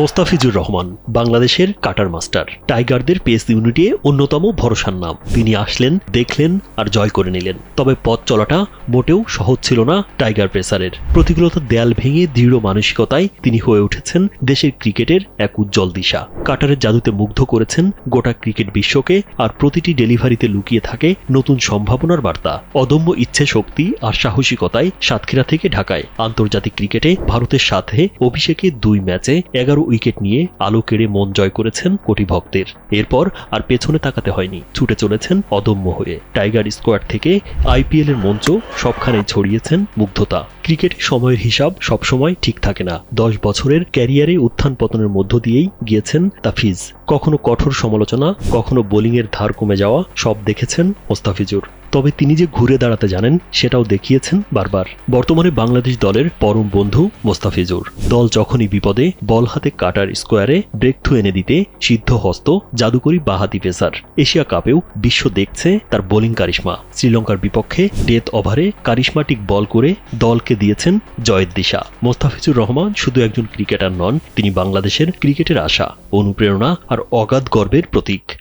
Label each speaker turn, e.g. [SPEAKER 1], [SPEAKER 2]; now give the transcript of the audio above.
[SPEAKER 1] মোস্তাফিজুর রহমান, বাংলাদেশের cutter master. টাইগারদের pace ইউনিটে অন্যতম ভরসার নাম। তিনি আসলেন, দেখলেন আর জয় করে নিলেন। তবে পথ চলাটা মোটেও সহজ ছিল না টাইগার প্রেসারের প্রতিকূলতার দেয়াল ভেঙে দৃঢ় মানসিকতায় তিনি হয়ে উঠেছেন দেশের ক্রিকেটের এক উজ্জ্বল দিশা। কাটারের জাদুতে মুগ্ধ করেছেন গোটা ক্রিকেট বিশ্বকে আর প্রতিটি ডেলিভারিতে লুকিয়ে থাকে নতুন সম্ভাবনার বার্তা। অদম্য ইচ্ছে শক্তি আর সাহসিকতায় সাতক্ষীরা থেকে ঢাকায় আন্তর্জাতিক ক্রিকেটে ভারতের সাথে অভিষেকে দুই ম্যাচে এগারো উইকেট নিয়ে আলো কেড়ে মন জয় করেছেন কোটি ভক্তের এরপর আর পেছনে তাকাতে হয়নি, ছুটে চলেছেন অদম্য হয়ে। টাইগার স্কোয়াড থেকে আইপিএল এর মঞ্চ সবখানে ছড়িয়েছেন মুগ্ধতা। ক্রিকেট সময়ের হিসাব সবসময় ঠিক থাকে না। দশ বছরের ক্যারিয়ারে উত্থান পতনের মধ্য দিয়েই গিয়েছেন তাফিজ। কখনো কঠোর সমালোচনা, কখনো বোলিংয়ের ধার কমে যাওয়া সব দেখেছেন মোস্তাফিজুর। তবে তিনি যে ঘুরে দাঁড়াতে জানেন, সেটাও দেখিয়েছেন বারবার। বর্তমানে বাংলাদেশ দলের পরম বন্ধু মোস্তাফিজুর। দল যখনই বিপদে, বল হাতে কাটার স্কোয়ারে ব্রেক থ্রু এনে দিতে সিদ্ধ হস্ত, জাদুকরি বাহাতি পেসার। এশিয়া কাপেও বিশ্ব দেখছে তার বোলিং কারিশমা। শ্রীলঙ্কার বিপক্ষে ডেথ ওভারে কারিশমাটিক বল করে দলকে দিয়েছেন জয়ের দিশা। মোস্তাফিজুর রহমান শুধু একজন ক্রিকেটার নন, তিনি বাংলাদেশের ক্রিকেটের আশা, অনুপ্রেরণা আর অগাধ গর্বের প্রতীক।